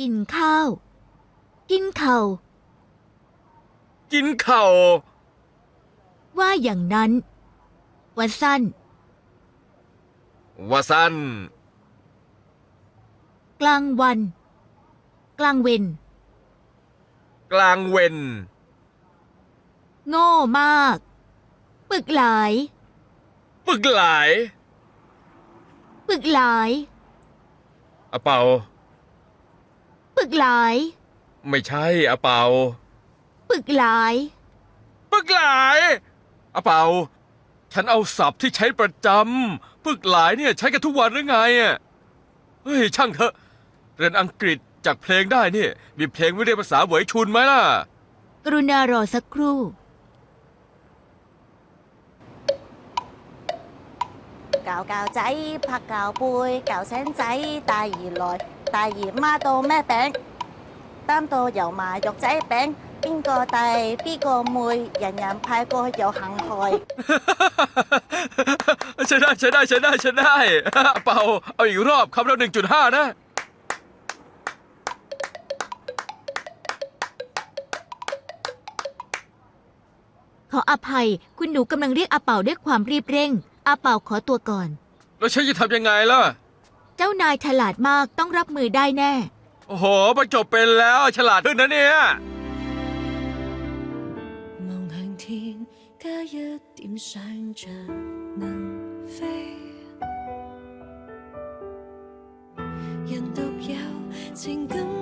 กินข้าว กินเข่าวกินเข่าวว่าอย่างนั้นว่าสั้นว่าสั้น กลางวัน กลางเวนกลางเวนโง่มาก ปึกหลาย ปึกหลาย ปึกหลายอะเปาปึึกหลาย ไม่ใช่อาเปาปึกหลาย ปึกหลายอาเปา ฉันเอาศัพท์ที่ใช้ประจำปึกหลายเนี่ยใช้กันทุกวันหรือไงอะเฮ้ยช่างเถอะเรียนอังกฤษจากเพลงได้เนี่ยมีเพลงไม่ได้ภาษาเหวยชุนไหมล่ะ กรุณารอสักครู่ เก่าเก่าใจผักเก่าปุยเก่าแสนใจตายลอย 大姨妈到咩饼？担到油麻肉仔饼，边个大边个妹，人人派过又行害。 ใช้ได้ใช้ได้ใช้ได้ใช้ได้ อะเปา เอาอีกรอบคำละหนึ่งจุดห้านะ ขออภัย คุณหนูกำลังเรียกอาเป่าด้วยความรีบเร่ง อาเป่าขอตัวก่อน แล้วฉันจะทำยังไงล่ะ เจ้านายฉลาดมากต้องรับมือได้แน่ โอ้โหประจบเป็นแล้วฉลาดขึ้นนะเนี่ย望向天，加一點想像能飛。人獨有情感